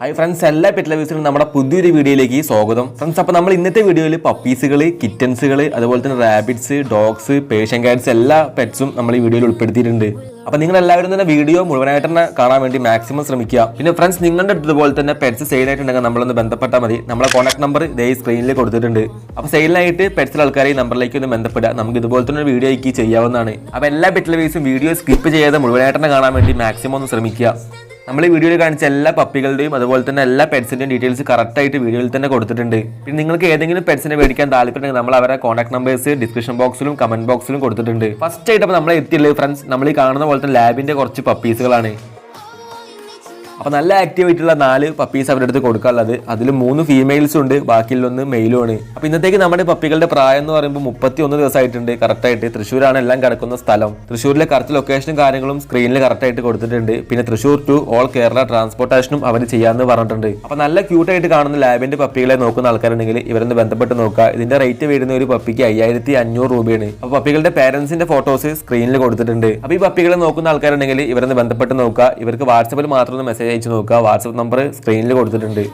Hi friends എല്ലാ pet ലവേഴ്സിനും നമ്മുടെ പുതിയൊരു വീഡിയോയിലേക്ക് സ്വാഗതം. ഫ്രണ്ട്സ് അപ്പോൾ നമ്മൾ ഇന്നത്തെ വീഡിയോയിൽ പപ്പീസുകൾ കിറ്റൻസുകൾ അതുപോലെ തന്നെ റാബിറ്റ്സ് ഡോഗ്സ് പേഷ്യൻ കാറ്റ്സ് എല്ലാ പെറ്റ്സും നമ്മൾ ഈ വീഡിയോയിൽ ഉൾപ്പെടുത്തിയിട്ടുണ്ട്. അപ്പോൾ നിങ്ങൾ എല്ലാവരും തന്നെ വീഡിയോ മുഴുവനായിട്ട് തന്നെ കാണാൻ വേണ്ടി മാക്സിമം ശ്രമിക്കുക. പിന്നെ ഫ്രണ്ട്സ് നിങ്ങളുടെ ഇതുപോലെ തന്നെ പെറ്റ്സ് സെയിലായിട്ടുണ്ടെങ്കിൽ നമ്മളൊന്ന് ബന്ധപ്പെട്ടാൽ മതി. നമ്മുടെ കോൺടാക്ട് നമ്പർ ഇതേ സ്ക്രീനിൽ കൊടുത്തിട്ടുണ്ട്. അപ്പോൾ സെയിലായിട്ട് പെറ്റ്സിൽ ആൾക്കാരെ ഈ നമ്പറിലേക്ക് ഒന്ന് ബന്ധപ്പെടുക. നമുക്ക് ഇതുപോലെ തന്നെ ഒരു വീഡിയോ ചെയ്യാവുന്നതാണ്. അപ്പോൾ എല്ലാ പെറ്റ് ലവേഴ്സും വീഡിയോ സ്കിപ്പ് ചെയ്യാതെ മുഴുവനായിട്ട് തന്നെ കാണാൻ വേണ്ടി മാക്സിമം ഒന്ന് ശ്രമിക്കുക. നമ്മൾ ഈ വീഡിയോയിൽ കാണിച്ച എല്ലാ പപ്പികളുടെയും അതുപോലെ തന്നെ എല്ലാ പെറ്റ്സിന്റെയും ഡീറ്റെയിൽസ് കറക്റ്റായിട്ട് വീഡിയോയിൽ തന്നെ കൊടുത്തിട്ടുണ്ട്. പിന്നെ നിങ്ങൾക്ക് ഏതെങ്കിലും പെറ്റ്സിനെ മേടിക്കാൻ താല്പര്യമുണ്ടെങ്കിൽ നമ്മൾ അവരുടെ കോൺടാക്ട് നമ്പേഴ്സ് ഡിസ്ക്രിപ്ഷൻ ബോക്സിലും കമന്റ് ബോക്സിലും കൊടുത്തിട്ടുണ്ട്. ഫസ്റ്റ് ആയിട്ട് നമ്മൾ എത്തിയുള്ളത് ഫ്രണ്ട്സ് നമ്മൾ ഈ കാണുന്ന പോലെ തന്നെ ലാബിന്റെ കുറച്ച് പപ്പീസുകളാണ് അപ്പോൾ നല്ല ആക്റ്റീവ് ആയിട്ടുള്ള നാല് പപ്പീസ് അവരുടെ അടുത്ത് കൊടുക്കാനുള്ളത്. അതിൽ മൂന്ന് ഫീമെയിൽസ് ഉണ്ട് ബാക്കിയുള്ളൊന്ന് മെയിലും ആണ് അപ്പോൾ ഇന്നത്തേക്ക് നമ്മുടെ പപ്പികളുടെ പ്രായം എന്ന് പറയുമ്പോൾ മുപ്പത്തി ഒന്ന് ദിവസമായിട്ടുണ്ട് കറക്റ്റായിട്ട് തൃശ്ശൂരാണ് എല്ലാം കിടക്കുന്ന സ്ഥലം. തൃശ്ശൂരിലെ കറക്റ്റ് ലൊക്കേഷനും കാര്യങ്ങളും സ്ക്രീനിൽ കറക്റ്റായിട്ട് കൊടുത്തിട്ടുണ്ട്. പിന്നെ തൃശ്ശൂർ ടു ഓൾ കേരള ട്രാൻസ്പോർട്ടേഷനും അവർ ചെയ്യാമെന്ന് പറഞ്ഞിട്ടുണ്ട്. അപ്പോൾ നല്ല ക്യൂട്ടായിട്ട് കാണുന്ന ലാബിന്റെ പപ്പികളെ നോക്കുന്ന ആൾക്കാരുണ്ടെങ്കിൽ ഇവരൊന്ന് ബന്ധപ്പെട്ട് നോക്കുക. ഇതിന്റെ റേറ്റ് വരുന്ന ഒരു പപ്പിക്ക് അയ്യായിരത്തി അഞ്ഞൂറ് രൂപയാണ് അപ്പോൾ പപ്പികളുടെ പേരൻസിന്റെ ഫോട്ടോസ് സ്ക്രീനിൽ കൊടുത്തിട്ടുണ്ട്. അപ്പോൾ ഈ പപ്പികളെ നോക്കുന്ന ആൾക്കാരുണ്ടെങ്കിൽ ഇവരൊന്ന് ബന്ധപ്പെട്ട് നോക്കുക. ഇവർക്ക് വാട്സപ്പിൽ മാത്രം ഒന്ന് മെസ്സേജ് അയച്ചു നോക്കുക. വാട്സപ്പ് നമ്പർ സ്ക്രീനിൽ കൊടുത്തിട്ടുണ്ട്.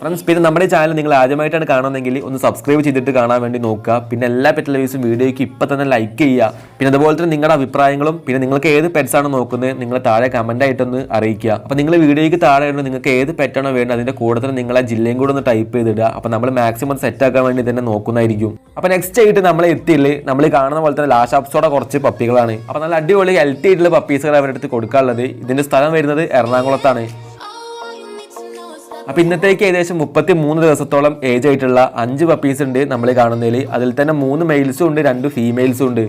ഫ്രണ്ട്സ് പിന്നെ നമ്മുടെ ചാനൽ നിങ്ങൾ ആദ്യമായിട്ടാണ് കാണുന്നതെങ്കിൽ ഒന്ന് സബ്സ്ക്രൈബ് ചെയ്തിട്ട് കാണാൻ വേണ്ടി നോക്കുക. പിന്നെ എല്ലാ പെറ്റ് വീഡിയോയ്ക്ക് ഇപ്പം തന്നെ ലൈക്ക് ചെയ്യുക. പിന്നെ അതുപോലെ തന്നെ നിങ്ങളുടെ അഭിപ്രായങ്ങളും പിന്നെ നിങ്ങൾക്ക് ഏത് പെറ്റ്സ് ആണ് നോക്കുന്നത് നിങ്ങൾ താഴെ കമന്റ് ആയിട്ടൊന്ന് അറിയിക്കുക. അപ്പോൾ നിങ്ങൾ വീഡിയോയ്ക്ക് താഴെ ഉണ്ട് നിങ്ങൾക്ക് ഏത് പെറ്റാണോ വേണ്ടത് അതിന്റെ കൂടെ തന്നെ നിങ്ങളെ ജില്ലയും കൂടെ ഒന്ന് ടൈപ്പ് ചെയ്തിടുക. അപ്പോൾ നമ്മൾ മാക്സിമം സെറ്റ് ആക്കാൻ വേണ്ടി തന്നെ നോക്കുന്നതായിരിക്കും. അപ്പോൾ നെക്സ്റ്റ് ആയിട്ട് നമ്മൾ എത്തിയില്ലേ നമ്മൾ കാണുന്ന പോലെ തന്നെ ലാഷ് ആപ്സോടെ കുറച്ച് പപ്പികളാണ് അപ്പോൾ നല്ല അടിപൊളി ഹെൽത്തി ആയിട്ടുള്ള പപ്പീസുകൾ അവരുടെ അടുത്ത് കൊടുക്കാനുള്ളത്. ഇതിന്റെ സ്ഥലം വരുന്നത് എറണാകുളത്താണ്. അപ്പൊ ഇന്നത്തേക്ക് ഏകദേശം മുപ്പത്തി മൂന്ന് ദിവസത്തോളം ഏജ് ആയിട്ടുള്ള അഞ്ച് പപ്പീസ് ഉണ്ട് നമ്മൾ കാണുന്നതിൽ അതിൽ തന്നെ മൂന്ന് മെയിൽസും ഉണ്ട് രണ്ട് ഫീമെയിൽസും ഉണ്ട്.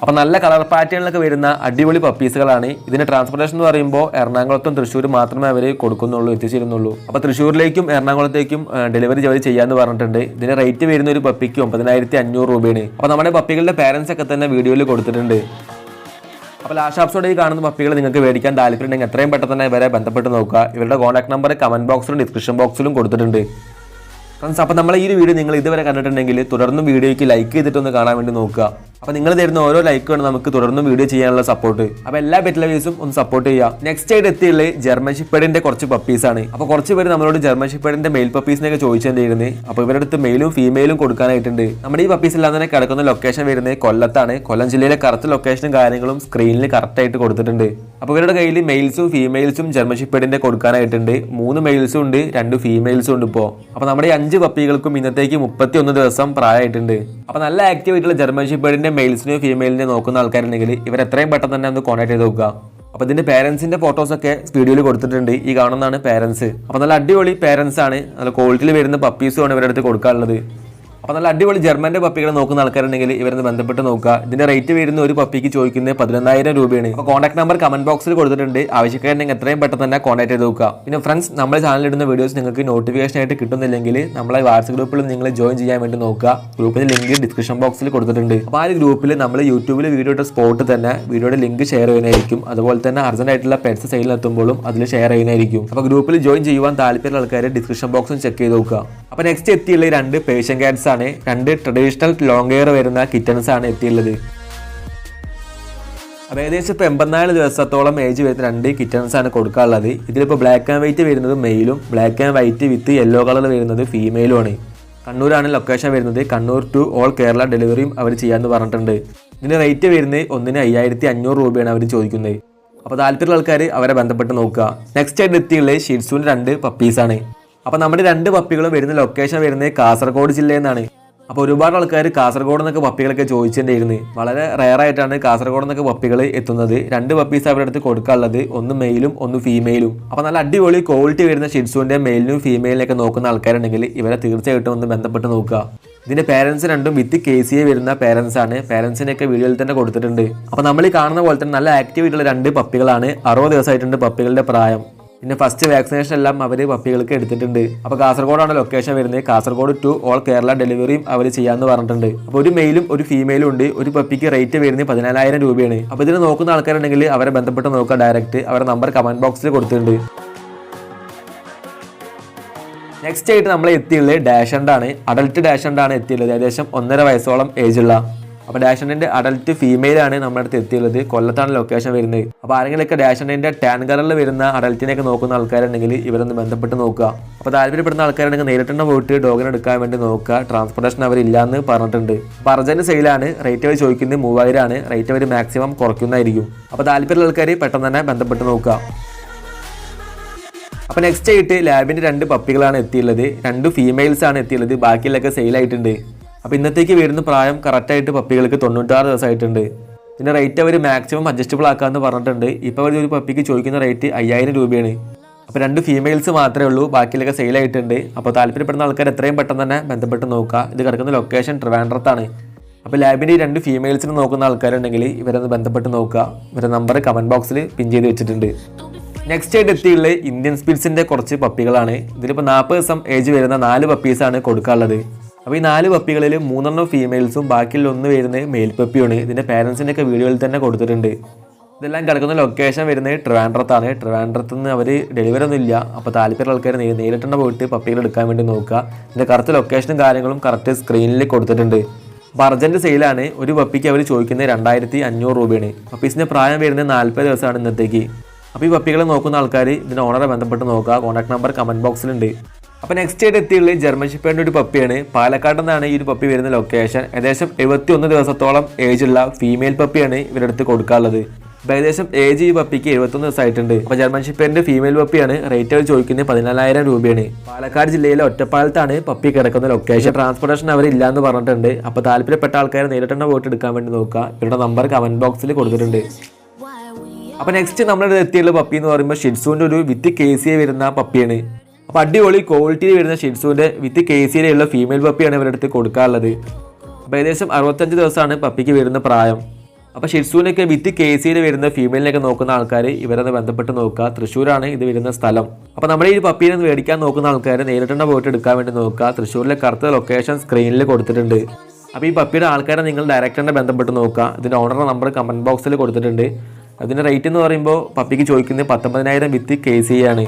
അപ്പൊ നല്ല കളർ പാറ്റേണിലൊക്കെ വരുന്ന അടിപൊളി പപ്പീസുകളാണ് ഇതിന് ട്രാൻസ്പോർട്ടേഷൻ എന്ന് പറയുമ്പോൾ എറണാകുളത്തും തൃശ്ശൂർ മാത്രമേ അവർ കൊടുക്കുന്നുള്ളൂ എത്തിച്ചിരുന്നുള്ളൂ. അപ്പൊ തൃശ്ശൂരിലേക്കും എറണാകുളത്തേക്കും ഡെലിവറി ജോലി ചെയ്യാന്ന് പറഞ്ഞിട്ടുണ്ട്. ഇതിന് റേറ്റ് വരുന്ന ഒരു പപ്പിക്ക് ഒമ്പതിനായിരത്തി അഞ്ഞൂറ് രൂപയാണ്. അപ്പൊ നമ്മുടെ പപ്പികളുടെ പേരൻസ് ഒക്കെ തന്നെ വീഡിയോയിൽ കൊടുത്തിട്ടുണ്ട്. അപ്പോൾ ലാസ്റ്റ് ഈ കാണുന്ന പപ്പികൾ നിങ്ങൾക്ക് മേടിക്കാൻ താല്പര്യമുണ്ടെങ്കിൽ എത്രയും പെട്ടെന്ന് തന്നെ ഇവരെ ബന്ധപ്പെട്ട് നോക്കുക. ഇവരുടെ കോൺടാക്ട് നമ്പർ കമന്റ് ബോക്സിലും ഡിസ്ക്രിപ്ഷൻ ബോക്സിലും കൊടുത്തിട്ടുണ്ട്. ഫ്രണ്ട്സ് അപ്പോൾ നമ്മൾ ഈ ഒരു വീഡിയോ നിങ്ങൾ ഇതുവരെ കണ്ടിട്ടുണ്ടെങ്കിൽ തുടർന്നും വീഡിയോയ്ക്ക് ലൈക്ക് ചെയ്തിട്ടൊന്ന് കാണാൻ വേണ്ടി നോക്കുക. അപ്പോൾ നിങ്ങൾ തരുന്ന ഓരോ ലൈക്കാണ് നമുക്ക് തുടർന്നും വീഡിയോ ചെയ്യാനുള്ള സപ്പോർട്ട് അപ്പോൾ എല്ലാ പെറ്റ് ലവേഴ്സും ഒന്ന് സപ്പോർട്ട് ചെയ്യുക. നെക്സ്റ്റ് ആയിട്ട് എത്തിയുള്ളത് ജർമ്മൻ ഷിപ്പേഡിന്റെ കുറച്ച് പപ്പീസ് ആണ്. അപ്പോൾ കുറച്ച് പേര് നമ്മളോട് ജർമ്മൻ ഷിപ്പേഡിന്റെ മെയിൽ പപ്പീസിനെയൊക്കെ ചോദിച്ചിട്ടുണ്ടായിരുന്നു അപ്പോൾ ഇവരുടെ അടുത്ത് മെയിലും ഫീമെയിലും കൊടുക്കാനായിട്ടുണ്ട്. നമ്മുടെ ഈ പപ്പീസ് എല്ലാം തന്നെ കിടക്കുന്ന ലൊക്കേഷൻ വരുന്നത് കൊല്ലത്താണ്. കൊല്ലം ജില്ലയിലെ കറക്റ്റ് ലൊക്കേഷനും കാര്യങ്ങളും സ്ക്രീനിൽ കറക്റ്റ് ആയിട്ട് കൊടുത്തിട്ടുണ്ട്. അപ്പോൾ ഇവരുടെ കയ്യിൽ മെയിൽസും ഫീമെയിൽസും ജർമ്മൻ ഷിപ്പേഡിന്റെ കൊടുക്കാനായിട്ടുണ്ട്. മൂന്ന് മെയിൽസും ഉണ്ട് രണ്ട് ഫീമെയിൽസും ഉണ്ട് ഇപ്പോൾ അപ്പോൾ നമ്മുടെ ഈ അഞ്ച് പപ്പികൾക്കും ഇന്നത്തേക്ക് മുപ്പത്തി ഒന്ന് ദിവസം പ്രായമായിട്ടുണ്ട്. അപ്പോൾ നല്ല ആക്റ്റീവ് ആയിട്ടുള്ള ജർമ്മൻ ഷിപ്പേഡിന്റെ മെയിൽസിനെയോ ഫീമെയിലിനെയോ നോക്കുന്ന ആൾക്കാരുണ്ടെങ്കിൽ ഇവർ എത്രയും പെട്ടെന്ന് തന്നെ ഒന്ന് കോൺടാക്ട് ചെയ്ത് നോക്കുക. അപ്പോൾ ഇതിന്റെ പേരൻസിന്റെ ഫോട്ടോസൊക്കെ വീഡിയോയിൽ കൊടുത്തിട്ടുണ്ട്. ഈ കാണുന്നതാണ് പേരൻസ് അപ്പോൾ നല്ല അടിപൊളി പേരൻസ് ആണ്. നല്ല ക്വാളിറ്റിയിൽ വരുന്ന പപ്പീസും ആണ് ഇവരുടെ അടുത്ത് കൊടുക്കാനുള്ളത് അപ്പോൾ നല്ല അടിപൊളി ജർമ്മന്റെ പപ്പികളെ നോക്കുന്ന ആൾക്കാരുണ്ടെങ്കിൽ ഇവരെന്ന് ബന്ധപ്പെട്ട് നോക്കുക. ഇതിന്റെ റേറ്റ് വരുന്ന ഒരു പപ്പിക്ക് ചോദിക്കുന്നത് പതിനൊന്നായിരം രൂപയാണ്. അപ്പോൾ കോൺടാക്ട് നമ്പർ കമന്റ് ബോക്സിൽ കൊടുത്തിട്ടുണ്ട്. ആവശ്യക്കാരുണ്ടെങ്കിൽ എത്രയും പെട്ടെന്ന് തന്നെ കോൺടാക്ട് ചെയ്ത് നോക്കുക. പിന്നെ ഫ്രണ്ട്സ് നമ്മുടെ ചാനലിടുന്ന വീഡിയോസ് നിങ്ങൾക്ക് നോട്ടിഫിക്കേഷൻ ആയിട്ട് കിട്ടുന്നില്ലെങ്കിൽ നമ്മളെ വാട്സപ്പ് ഗ്രൂപ്പിൽ നിങ്ങൾ ജോയിൻ ചെയ്യാൻ വേണ്ടി നോക്കുക. ഗ്രൂപ്പിന്റെ ലിങ്ക് ഡിസ്ക്രിപ്ഷൻ ബോക്സിൽ കൊടുത്തിട്ടുണ്ട്. അപ്പോൾ ആ ഒരു ഗ്രൂപ്പിൽ നമ്മൾ യൂട്യൂബിൽ വീഡിയോ ഇട്ട സ്പോട്ട് തന്നെ വീഡിയോയുടെ ലിങ്ക് ഷെയർ ചെയ്യുന്നതായിരിക്കും. അതുപോലെ തന്നെ അർജന്റ് ആയിട്ടുള്ള പെറ്റ്സ് എത്തുമ്പോഴും അതിൽ ഷെയർ ചെയ്യുന്നതായിരിക്കും. അപ്പോൾ ഗ്രൂപ്പിൽ ജോയിൻ ചെയ്യുവാൻ താല്പര്യമുള്ള ആൾക്കാർ ഡിസ്ക്രിപ്ഷൻ ബോക്സും ചെക്ക് ചെയ്ത് നോക്കുക. അപ്പോൾ നെക്സ്റ്റ് എത്തിയുള്ള രണ്ട് പേഷ്യൻ കാറ്റ്സ് ആണ് രണ്ട് ട്രഡീഷണൽ ലോങ് എയർ വരുന്ന കിറ്റൻസ് ആണ് എത്തിയുള്ളത്. അപ്പോൾ ഏകദേശം ഇപ്പോൾ എൺപത്തിനാല് ദിവസത്തോളം ഏജ് വരുന്ന രണ്ട് കിറ്റൻസ് ആണ് കൊടുക്കാനുള്ളത്. ഇതിലിപ്പോൾ ബ്ലാക്ക് ആൻഡ് വൈറ്റ് വരുന്നത് മെയിലും black and white with yellow colour വരുന്നത് ഫീമെയിലും ആണ്. കണ്ണൂരാണ് ലൊക്കേഷൻ വരുന്നത്. കണ്ണൂർ ടു ഓൾ കേരള ഡെലിവറിയും അവർ ചെയ്യാമെന്ന് പറഞ്ഞിട്ടുണ്ട്. ഇതിന് റേറ്റ് വരുന്നത് ഒന്നിന് അയ്യായിരത്തി അഞ്ഞൂറ് രൂപയാണ് അവർ ചോദിക്കുന്നത്. അപ്പോൾ താല്പര്യമുള്ള ആൾക്കാർ അവരെ ബന്ധപ്പെട്ട് നോക്കുക. നെക്സ്റ്റ് ആയിട്ട് എത്തിയുള്ളത് ഷിറ്റ്സുവിന്റെ രണ്ട് പപ്പീസാണ് അപ്പോൾ നമ്മുടെ രണ്ട് പപ്പികളും വരുന്ന ലൊക്കേഷൻ വരുന്നത് കാസർഗോഡ് ജില്ലയിൽ നിന്നാണ് അപ്പോൾ ഒരുപാട് ആൾക്കാർ കാസർഗോഡ് നിന്നൊക്കെ പപ്പികളൊക്കെ ചോദിച്ചിട്ടുണ്ടായിരുന്നു. വളരെ റയർ ആയിട്ടാണ് കാസർഗോഡ് നിന്നൊക്കെ പപ്പികൾ എത്തുന്നത്. രണ്ട് പപ്പീസ് അവരുടെ അടുത്ത് കൊടുക്കാനുള്ളത്. ഒന്ന് മെയിലും ഒന്ന് ഫീമെയിലും അപ്പോൾ നല്ല അടിപൊളി ക്വാളിറ്റി വരുന്ന ഷിഡ്സുവിന്റെ മെയിലിനും ഫീമെയിലിനൊക്കെ നോക്കുന്ന ആൾക്കാരുണ്ടെങ്കിൽ ഇവരെ തീർച്ചയായിട്ടും ഒന്ന് ബന്ധപ്പെട്ട് നോക്കുക. ഇതിന്റെ പേരൻസ് രണ്ടും വിത്ത് കെ സി എ വരുന്ന പേരൻസ് ആണ് പേരൻസിനെയൊക്കെ വീഡിയോയിൽ തന്നെ കൊടുത്തിട്ടുണ്ട്. അപ്പോൾ നമ്മൾ കാണുന്ന പോലെ തന്നെ നല്ല ആക്റ്റീവ് ആയിട്ടുള്ള രണ്ട് പപ്പികളാണ്. അറുപത് ദിവസമായിട്ടുണ്ട് പപ്പികളുടെ പ്രായം. പിന്നെ ഫസ്റ്റ് വാക്സിനേഷൻ എല്ലാം അവർ പപ്പികൾക്ക് എടുത്തിട്ടുണ്ട്. അപ്പോൾ കാസർഗോഡാണ് ലൊക്കേഷൻ വരുന്നത്. കാസർഗോഡ് ടു ഓൾ കേരള ഡെലിവറിയും അവർ ചെയ്യാമെന്ന് പറഞ്ഞിട്ടുണ്ട്. അപ്പോൾ ഒരു മെയിലും ഒരു ഫീമെയിലും ഉണ്ട്. ഒരു പപ്പിക്ക് റേറ്റ് വരുന്നത് പതിനാലായിരം രൂപയാണ്. അപ്പോൾ ഇതിന് നോക്കുന്ന ആൾക്കാരുണ്ടെങ്കിൽ അവരെ ബന്ധപ്പെട്ട് നോക്കുക ഡയറക്റ്റ് അവരുടെ നമ്പർ കമന്റ് ബോക്സിൽ കൊടുത്തിട്ടുണ്ട്. നെക്സ്റ്റ് ആയിട്ട് നമ്മൾ എത്തിയുള്ളത് ഡാഷണ്ട് ആണ്. അഡൽട്ട് ആണ് എത്തിയുള്ളത്. ഏകദേശം ഒന്നര വയസ്സോളം ഏജുള്ള അപ്പോൾ ഡാഷണ്ടിന്റെ അഡൽറ്റ് ഫീമെയിൽ ആണ് നമ്മുടെ അടുത്ത് എത്തിയുള്ളത്. കൊല്ലത്താണ് ലൊക്കേഷൻ വരുന്നത്. അപ്പോൾ ആരെങ്കിലുമൊക്കെ ടാൻ കളറിൽ വരുന്ന അഡൽറ്റിനെയൊക്കെ നോക്കുന്ന ആൾക്കാരുണ്ടെങ്കിൽ ഇവരൊന്ന് ബന്ധപ്പെട്ട് നോക്കുക. അപ്പോൾ താല്പര്യപ്പെടുന്ന ആൾക്കാരുണ്ടെങ്കിൽ നേരിട്ട് പോയിട്ട് ഡോഗിനെ എടുക്കാൻ വേണ്ടി നോക്കുക. ട്രാൻസ്പോർട്ടേഷൻ അവർ അവരില്ലാന്ന് പറഞ്ഞിട്ടുണ്ട്. അപ്പോൾ അർജന്റ് സെയിലാണ് റേറ്റ് അവർ ചോദിക്കുന്നത് മൂവായിരം ആണ്. റേറ്റ് അവർ മാക്സിമം കുറയ്ക്കുന്നതായിരിക്കും. അപ്പോൾ താല്പര്യമുള്ള ആൾക്കാർ പെട്ടെന്ന് തന്നെ ബന്ധപ്പെട്ട് നോക്കുക. അപ്പോൾ നെക്സ്റ്റ് ആയിട്ട് ലാബിന്റെ രണ്ട് പപ്പികളാണ് എത്തിയുള്ളത്. രണ്ട് ഫീമെയിൽസ് ആണ് എത്തിയുള്ളത്. സെയിൽ സെയിലായിട്ടുണ്ട് അപ്പോൾ ഇന്നത്തേക്ക് വരുന്ന പ്രായം കറക്റ്റായിട്ട് പപ്പികൾക്ക് തൊണ്ണൂറ്റാറ് ദിവസമായിട്ടുണ്ട്. പിന്നെ റേറ്റ് അവർ മാക്സിമം അഡ്ജസ്റ്റബിൾ ആക്കാമെന്ന് പറഞ്ഞിട്ടുണ്ട്. ഇപ്പോൾ അവർ ഒരു പപ്പിക്ക് ചോദിക്കുന്ന റേറ്റ് അയ്യായിരം രൂപയാണ്. അപ്പോൾ രണ്ട് ഫീമെയിൽസ് മാത്രമേ ഉള്ളൂ. ബാക്കിയുള്ളതൊക്കെ സെയിലായിട്ടുണ്ട് അപ്പോൾ താല്പര്യപ്പെടുന്ന ആൾക്കാർ എത്രയും പെട്ടെന്ന് തന്നെ ബന്ധപ്പെട്ട് നോക്കുക. ഇത് കിടക്കുന്ന ലൊക്കേഷൻ ട്രിവാൻഡ്രത്താണ്. അപ്പോൾ ലാബിന്റെ ഈ രണ്ട് ഫീമെയിൽസിന് നോക്കുന്ന ആൾക്കാരുണ്ടെങ്കിൽ ഇവരൊന്ന് ബന്ധപ്പെട്ട് നോക്കുക. ഇവരുടെ നമ്പർ കമന്റ് ബോക്സിൽ പിൻ ചെയ്ത് വെച്ചിട്ടുണ്ട്. നെക്സ്റ്റ് ആയിട്ട് എത്തിയുള്ളത് ഇന്ത്യൻ സ്പിറ്റ്സിന്റെ കുറച്ച് പപ്പികളാണ്. ഇതിലിപ്പോൾ നാൽപ്പത് ദിവസം ഏജ് വരുന്ന നാല് പപ്പീസാണ് കൊടുക്കാനുള്ളത്. അപ്പോൾ ഈ നാല് പപ്പികളിൽ മൂന്നെണ്ണം ഫീമെയിൽസും ബാക്കിയുള്ള ഒന്ന് വരുന്നത് മെയിൽ പപ്പിയാണ് ഇതിന്റെ പാരൻസിന്റെ ഒക്കെ വീഡിയോയിൽ തന്നെ കൊടുത്തിട്ടുണ്ട്. ഇതെല്ലാം കിടക്കുന്ന ലൊക്കേഷൻ വരുന്നത് ട്രിവാൻഡ്രത്താണ് ട്രിവാൻഡ്രത്ത് നിന്ന് അവർ ഡെലിവറി ഒന്നും ഇല്ല. അപ്പോൾ താല്പര്യമുള്ള ആൾക്കാർ നേരിട്ടുണ്ട് നേരിട്ട് പോയിട്ട് പപ്പികൾ എടുക്കാൻ വേണ്ടി നോക്കുക. ഇതിന്റെ കറക്റ്റ് ലൊക്കേഷനും കാര്യങ്ങളും കറക്റ്റ് സ്ക്രീനിൽ കൊടുത്തിട്ടുണ്ട്. അപ്പോൾ അർജന്റ് സെയിലാണ് ഒരു പപ്പിക്ക് അവർ ചോദിക്കുന്നത് രണ്ടായിരത്തി അഞ്ഞൂറ് രൂപയാണ് പപ്പീസിന്റെ പ്രായം വരുന്നത് നാൽപ്പത് ദിവസമാണ് ഇന്നത്തേക്ക്. അപ്പോൾ ഈ പപ്പികളെ നോക്കുന്ന ആൾക്കാർ ഇതിന്റെ ഓണറെ ബന്ധപ്പെട്ട് നോക്കുക. കോൺടാക്ട് നമ്പർ കമന്റ് ബോക്സിലുണ്ട് അപ്പോൾ നെക്സ്റ്റ് ആയിട്ട് എത്തിയുള്ളത് ജർമ്മൻ ഷിപ്പേന്റെ ഒരു പപ്പിയാണ് പാലക്കാട് നിന്നാണ് ഈ ഒരു പപ്പി വരുന്ന ലൊക്കേഷൻ ഏകദേശം എഴുപത്തി ഒന്ന് ദിവസത്തോളം ഏജുള്ള ഫീമെയിൽ പപ്പിയാണ് ഇവരുടെ അടുത്ത് കൊടുക്കാനുള്ളത്. ഏകദേശം ഏജ് ഈ പപ്പിക്ക് എഴുപത്തൊന്ന് ദിവസമായിട്ടുണ്ട്. അപ്പോൾ ജർമ്മൻ ഷിപ്പേന്റെ ഫീമെയിൽ പപ്പിയാണ് റേറ്റ് അവർ ചോദിക്കുന്നത് പതിനാലായിരം രൂപയാണ്. പാലക്കാട് ജില്ലയിലെ ഒറ്റപ്പാലത്താണ് പപ്പി കിടക്കുന്ന ലൊക്കേഷൻ ട്രാൻസ്പോർട്ടേഷൻ അവർ ഇല്ലാന്ന് പറഞ്ഞിട്ടുണ്ട്. അപ്പോൾ താല്പര്യപ്പെട്ട ആൾക്കാർ നേരിട്ട് തന്നെ വോട്ട് എടുക്കാൻ വേണ്ടി നോക്കുക. ഇവരുടെ നമ്പർ കമന്റ് ബോക്സിൽ കൊടുത്തിട്ടുണ്ട്. അപ്പോൾ നെക്സ്റ്റ് നമ്മുടെ എത്തിയുള്ള പപ്പി എന്ന് പറയുമ്പോൾ ഷിഡ്സുവിന്റെ ഒരു വിത്ത് കെ സി വരുന്ന പപ്പിയാണ് അപ്പൊ അടിപൊളി ക്വാളിറ്റിയിൽ വരുന്ന ഷിഡ്സുവിന്റെ വിത്ത് കെ സിയിലുള്ള ഫീമെയിൽ പപ്പിയാണ് ഇവരുടെ അടുത്ത് കൊടുക്കാറുള്ളത് അപ്പൊ ഏകദേശം അറുപത്തഞ്ച് ദിവസമാണ് പപ്പിക്ക് വരുന്ന പ്രായം. അപ്പൊ ഷിൻസുവിനൊക്കെ വിത്ത് കെ സിയിൽ വരുന്ന ഫീമെയിലിനൊക്കെ നോക്കുന്ന ആൾക്കാർ ഇവരൊന്ന് ബന്ധപ്പെട്ട് നോക്കുക. തൃശ്ശൂരാണ് ഇത് വരുന്ന സ്ഥലം. അപ്പോൾ നമ്മുടെ ഈ പപ്പീനെ മേടിക്കാൻ നോക്കുന്ന ആൾക്കാർ നേരിട്ടുള്ള പോയിട്ട് എടുക്കാൻ വേണ്ടി നോക്കുക. തൃശ്ശൂരിലെ കറുത്ത ലൊക്കേഷൻ സ്ക്രീനിൽ കൊടുത്തിട്ടുണ്ട്. അപ്പോൾ ഈ പപ്പിയുടെ ആൾക്കാരെ നിങ്ങൾ ഡയറക്റ്റ് തന്നെ ബന്ധപ്പെട്ട് നോക്കുക. ഇതിന്റെ ഓണർ നമ്പർ കമന്റ് ബോക്സിൽ കൊടുത്തിട്ടുണ്ട്. അതിന്റെ റേറ്റ് എന്ന് പറയുമ്പോൾ പപ്പിക്ക് ചോദിക്കുന്നത് പത്തൊമ്പതിനായിരം വിത്ത് കെ സി ആണ്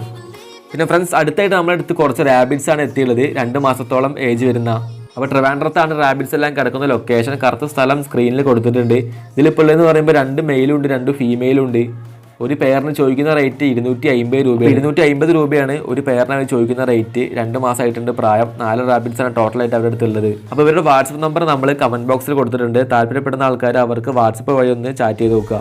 പിന്നെ ഫ്രണ്ട്സ് അടുത്തായിട്ട് നമ്മുടെ അടുത്ത് കുറച്ച് റാബിറ്റ്സ് ആണ് എത്തിയുള്ളത്. രണ്ട് മാസത്തോളം ഏജ് വരുന്ന. അപ്പോൾ ട്രിവാൻഡ്രത്താണ് റാബിറ്റ്സ് എല്ലാം കിടക്കുന്ന ലൊക്കേഷൻ കറുത്ത സ്ഥലം സ്ക്രീനിൽ കൊടുത്തിട്ടുണ്ട്. ഇതിലിപ്പോൾ ഉള്ളതെന്ന് പറയുമ്പോൾ രണ്ട് മെയിലും ഉണ്ട് രണ്ട് ഫീമെയിലും ഉണ്ട്. ഒരു പെയറിന് ചോദിക്കുന്ന റേറ്റ് ഇരുന്നൂറ്റി അമ്പത് രൂപ ഇരുന്നൂറ്റി അമ്പത് രൂപയാണ് ഒരു പെയറിന് ചോദിക്കുന്ന റേറ്റ് രണ്ട് മാസമായിട്ടുണ്ട് പ്രായം. നാല് റാബിറ്റ്സ് ആണ് ടോട്ടലായിട്ട് അവരുടെ അടുത്തുള്ളത് അപ്പോൾ ഇവരുടെ വാട്സപ്പ് നമ്പർ നമ്മൾ കമന്റ് ബോക്സിൽ കൊടുത്തിട്ടുണ്ട്. താല്പര്യപ്പെടുന്ന ആൾക്കാർ അവർക്ക് വാട്സപ്പ് വഴി ഒന്ന് ചാറ്റ് ചെയ്ത് നോക്കുക.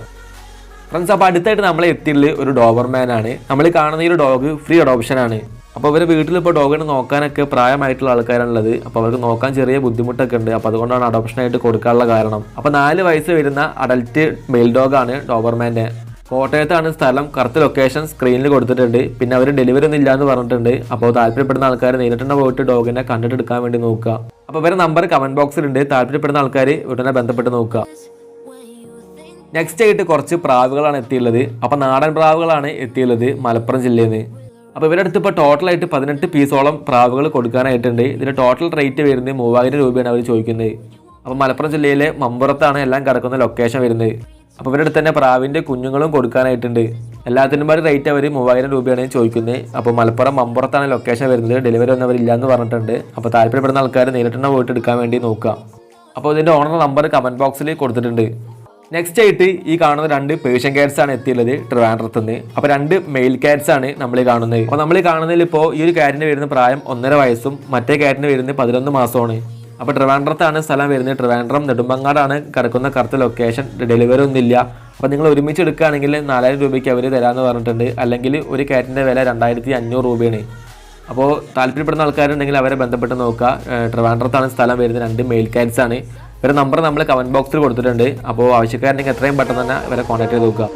ഫ്രണ്ട്സ് അപ്പോൾ അടുത്തായിട്ട് നമ്മളെ എത്തിയിട്ടുള്ള ഒരു ഡോബർമാൻ ആണ്. നമ്മൾ കാണുന്ന ഈ ഒരു ഡോഗ് ഫ്രീ അഡോപ്ഷൻ ആണ്. അപ്പോൾ ഇവരെ വീട്ടിൽ ഇപ്പോൾ ഡോഗിനെ നോക്കാനൊക്കെ പ്രായമായിട്ടുള്ള ആൾക്കാരാണുള്ളത്. അപ്പോൾ അവർക്ക് നോക്കാൻ ചെറിയ ബുദ്ധിമുട്ടൊക്കെ ഉണ്ട്. അപ്പോൾ അതുകൊണ്ടാണ് അഡോപ്ഷനായിട്ട് കൊടുക്കാനുള്ള കാരണം. അപ്പോൾ നാല് വയസ്സ് വരുന്ന അഡൽറ്റ് മെയിൽ ഡോഗാണ് ഡോബർമാന്റെ കോട്ടയത്താണ് സ്ഥലം. കറക്റ്റ് ലൊക്കേഷൻ സ്ക്രീനിൽ കൊടുത്തിട്ടുണ്ട്. പിന്നെ അവർ ഡെലിവറി ഒന്നും ഇല്ലാന്ന് പറഞ്ഞിട്ടുണ്ട്. അപ്പോൾ താല്പര്യപ്പെടുന്ന ആൾക്കാർ നേരിട്ട് തന്നെ പോയിട്ട് ഡോഗിനെ കണ്ടിട്ട് എടുക്കാൻ വേണ്ടി നോക്കുക. അപ്പോൾ ഇവരെ നമ്പർ കമന്റ് ബോക്സിലുണ്ട് താല്പര്യപ്പെടുന്ന ആൾക്കാർ ഉടനെ ബന്ധപ്പെട്ട് നോക്കുക. നെക്സ്റ്റ് ആയിട്ട് കുറച്ച് പ്രാവുകളാണ് എത്തിയുള്ളത്. അപ്പോൾ നാടൻ പ്രാവുകളാണ് എത്തിയുള്ളത് മലപ്പുറം ജില്ലയിൽ നിന്ന് അപ്പോൾ ഇവരുടെ അടുത്ത് ഇപ്പോൾ ടോട്ടലായിട്ട് പതിനെട്ട് പീസോളം പ്രാവുകൾ കൊടുക്കാനായിട്ടുണ്ട്. ഇതിന്റെ ടോട്ടൽ റേറ്റ് വരുന്നത് മൂവായിരം രൂപയാണ് അവർ ചോദിക്കുന്നത്. അപ്പോൾ മലപ്പുറം ജില്ലയിലെ മമ്പുറത്താണ് എല്ലാം കിടക്കുന്ന ലൊക്കേഷൻ വരുന്നത്. അപ്പോൾ ഇവരുടെ അടുത്ത് തന്നെ പ്രാവിന്റെ കുഞ്ഞുങ്ങളും കൊടുക്കാനായിട്ടുണ്ട്. എല്ലാത്തിനും പാടി റേറ്റ് അവർ മൂവായിരം രൂപയാണ് ചോദിക്കുന്നത്. അപ്പോൾ മലപ്പുറം മമ്പുറത്താണ് ലൊക്കേഷൻ വരുന്നത്. ഡെലിവറി ഒന്നും അവരില്ല എന്ന് പറഞ്ഞിട്ടുണ്ട്. അപ്പോൾ താല്പര്യപ്പെടുന്ന ആൾക്കാർ നേരിട്ട് പോയിട്ട് എടുക്കാൻ വേണ്ടി നോക്കുക. അപ്പോൾ ഇതിന്റെ ഓണർ നമ്പർ കമന്റ് ബോക്സിൽ കൊടുത്തിട്ടുണ്ട്. നെക്സ്റ്റ് ആയിട്ട് ഈ കാണുന്ന രണ്ട് പേഷ്യൻ കാറ്റ്സ് ആണ് എത്തിയുള്ളത് ട്രിവാൻഡ്രത്ത് നിന്ന്. അപ്പോൾ രണ്ട് മെയിൽ കാറ്റ്സ് ആണ് നമ്മൾ കാണുന്നത്. അപ്പോൾ നമ്മൾ കാണുന്നതിൽ ഇപ്പോൾ ഈ ഒരു കാറ്റിന് വരുന്ന പ്രായം ഒന്നര വയസ്സും മറ്റേ കാറ്റിന് വരുന്നത് പതിനൊന്ന് മാസമാണ്. അപ്പോൾ ട്രിവാൻഡ്രത്താണ് സ്ഥലം വരുന്നത്. ട്രിവാൻഡ്രം നെടുമ്പങ്ങാടാണ് കിടക്കുന്ന കറക്റ്റ് ലൊക്കേഷൻ ഡെലിവറി ഒന്നുമില്ല അപ്പോൾ നിങ്ങൾ ഒരുമിച്ച് എടുക്കുകയാണെങ്കിൽ നാലായിരം രൂപയ്ക്ക് അവർ തരാമെന്ന് പറഞ്ഞിട്ടുണ്ട്. അല്ലെങ്കിൽ ഒരു കാറ്റിന്റെ വില രണ്ടായിരത്തി അഞ്ഞൂറ് രൂപയാണ്. അപ്പോൾ താല്പര്യപ്പെടുന്ന ആൾക്കാരുണ്ടെങ്കിൽ അവരെ ബന്ധപ്പെട്ട് നോക്കുക. ട്രിവാൻഡ്രത്താണ് സ്ഥലം വരുന്നത് രണ്ട് മെയിൽ കാറ്റ്സ് ആണ്. ഇവരെ നമ്പർ നമ്മൾ കമന്റ് ബോക്സിൽ കൊടുത്തിട്ടുണ്ട്. അപ്പോൾ ആവശ്യക്കാരനെങ്കിൽ എത്രയും പെട്ടെന്ന് തന്നെ ഇവരെ കോൺടാക്ട് ചെയ്ത് നോക്കുക.